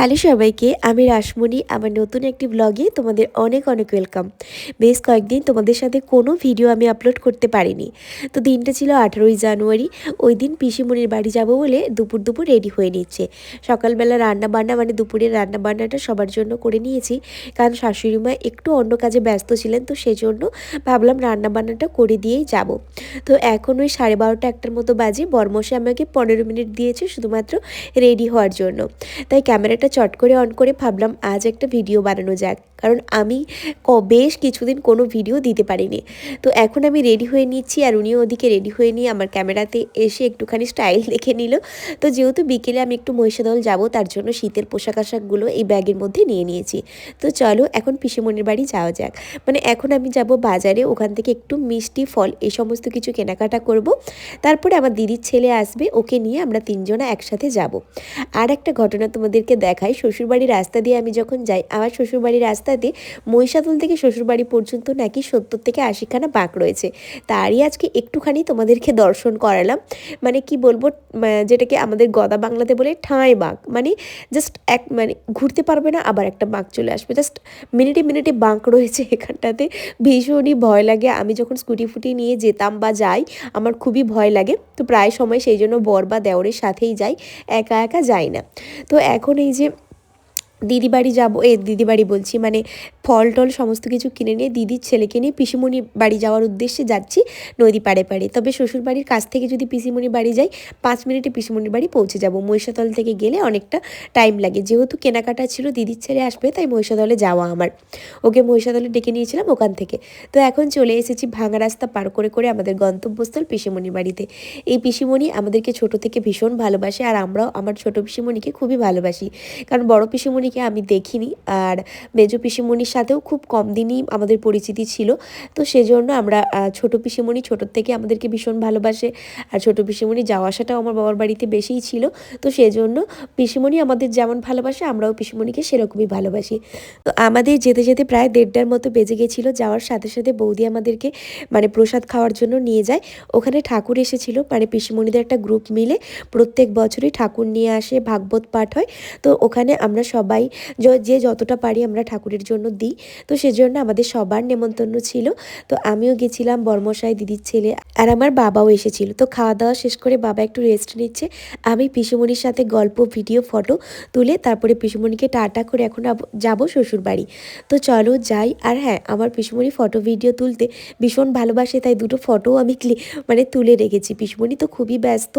Hello সবাইকে, আমি রাসমণি, আমার নতুন একটি ব্লগে তোমাদের অনেক অনেক ওয়েলকাম বেশ কয়েকদিন তোমাদের সাথে কোনো ভিডিও আমি আপলোড করতে পারিনি। তো দিনটা ছিল আঠারোই জানুয়ারি, ওই দিন পিসিমণির বাড়ি যাব বলে দুপুর দুপুর রেডি হয়ে নিচ্ছে। সকালবেলা রান্না বান্না মানে দুপুরের রান্না বান্নাটা সবার জন্য করে নিয়েছি, কারণ শাশুড়ি মা একটু অন্য কাজে ব্যস্ত ছিলেন, তো সেজন্য ভাবলাম রান্না বান্নাটা করে দিয়েই যাব। তো এখন ওই সাড়ে বারোটা একটার মতো বাজে বরমশে আমাকে পনেরো মিনিট দিয়েছে শুধুমাত্র রেডি হওয়ার জন্য। তাই ক্যামেরাটা চট করে অন করে ভাবলাম আজ একটা ভিডিও বানানো যাক। কারণ আমি ক, বেশ কিছুদিন কোনো ভিডিও দিতে পারিনি। তো এখন আমি রেডি হয়ে নিচ্ছি আর উনিও ওদিকে রেডি হয়ে নিয়ে আমার ক্যামেরাতে এসে একটুখানি স্টাইল দেখে নিল। তো যেহেতু বিকেলে আমি একটু মহিষাদল যাব, তার জন্য শীতের পোশাক আশাকগুলো এই ব্যাগের মধ্যে নিয়ে নিয়েছি। তো চলো এখন পিসিমণির বাড়ি যাওয়া যাক। মানে এখন আমি যাব বাজারে, ওখান থেকে একটু মিষ্টি ফল, এই সমস্ত কিছু কেনাকাটা করব। তারপরে আমার দিদির ছেলে আসবে, ওকে নিয়ে আমরা তিনজনা একসাথে যাব। আর একটা ঘটনা তোমাদেরকে দেখাই, শ্বশুরবাড়ির রাস্তা দিয়ে আমি যখন যাই, আমার শ্বশুরবাড়ির রাস্তাতে মহিষাদল থেকে শ্বশুরবাড়ি পর্যন্ত নাকি সত্তর থেকে আশিখানা বাঁক রয়েছে। তারই আজকে একটুখানি তোমাদেরকে দর্শন করালাম। মানে কি বলব যেটাকে আমাদের গদা বাংলাতে বলে ঠাঁই বাঁক। মানে জাস্ট এক মানে ঘুরতে পারবে না, আবার একটা বাঁক চলে আসবে। জাস্ট মিনিটে মিনিটে বাঁক রয়েছে এখানটাতে। ভীষণই ভয় লাগে। আমি যখন স্কুটি ফুটি নিয়ে যেতাম বা যাই, আমার খুবই ভয় লাগে। তো প্রায় সময় সেই জন্য বর বা দেওরের সাথেই যাই। একা একা যাই না। তো এখন এই যে দিদি বাড়ি যাব, এ দিদি বাড়ি বলছি মানে ফল টল সমস্ত কিছু কিনে নিয়ে দিদির ছেলেকে নিয়ে পিসিমণি বাড়ি যাওয়ার উদ্দেশ্যে যাচ্ছি নদী পাড়ে পাড়ে। তবে শ্বশুর বাড়ির কাছ থেকে যদি পিসিমণি বাড়ি যাই, পাঁচ মিনিটে পিসিমণির বাড়ি পৌঁছে যাব। মহিষাতল থেকে গেলে অনেকটা টাইম লাগে। যেহেতু কেনাকাটা ছিল, দিদির ছেলে আসবে, তাই মহিষাদলে যাওয়া আমার। ওকে মহিষাদলে ডেকে নিয়েছিলাম ওখান থেকে। তো এখন চলে এসেছি ভাঙা রাস্তা পার করে করে আমাদের গন্তব্যস্থল পিসিমণির বাড়িতে। এই পিসিমণি আমাদেরকে ছোট থেকে ভীষণ ভালোবাসে, আর আমরাও আমার ছোট পিসিমণিকে খুবই ভালোবাসি। কারণ বড় পিসিমণি পিসিমণিকে আমি দেখিনি। আর মেজো পিসিমণির সাথেও খুব কম দিনই আমাদের পরিচিতি ছিল। তো সেজন্য আমরা ছোট পিসিমণি ছোটোর থেকে আমাদেরকে ভীষণ ভালোবাসে। আর ছোট পিসিমণি যাওয়া আসাটাও আমার বাবার বাড়িতে বেশিই ছিল। তো সেজন্য পিসিমণি আমাদের যেমন ভালোবাসে, আমরাও পিসিমণিকে সেরকমই ভালোবাসি। তো আমাদের যেতে যেতে প্রায় দেড়টার মতো বেজে গেছিল। যাওয়ার সাথে সাথে বৌদি আমাদেরকে মানে প্রসাদ খাওয়ার জন্য নিয়ে যায়। ওখানে ঠাকুর এসেছিল। মানে পিসিমণিদের একটা গ্রুপ মিলে প্রত্যেক বছরই ঠাকুর নিয়ে আসে, ভাগবত পাঠ হয়। তো ওখানে আমরা সবাই সবাই যে যতটা পারি আমরা ঠাকুরের জন্য দিই। তো সেজন্য আমাদের সবার নেমন্তন্ন ছিল। তো আমিও গেছিলাম বর্মশাই দিদির ছেলে আর আমার বাবাও এসেছিল। তো খাওয়া দাওয়া শেষ করে বাবা একটু রেস্ট নিচ্ছে। আমি পিসুমণির সাথে গল্প ভিডিও ফটো তুলে তারপরে পিসুমণিকে টাটা করে এখন যাব শ্বশুর বাড়ি তো চলো যাই। আর হ্যাঁ আমার পিসুমণি ফটো ভিডিও তুলতে ভীষণ ভালোবাসে, তাই দুটো ফটোও আমি মানে তুলে রেখেছি। পিসুমণি তো খুবই ব্যস্ত,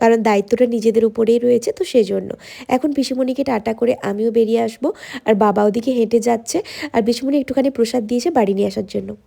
কারণ দায়িত্বটা নিজেদের উপরেই রয়েছে, তো সেজন্য। এখন পিসুমণিকে টাটা করে আমিও বেরিয়ে আসব। আর বাবা ওদিকে হেঁটে যাচ্ছে। আর বিষ্ণুমণি একটুখানি প্রসাদ দিয়েছে বাড়ি নিয়ে আসার জন্য।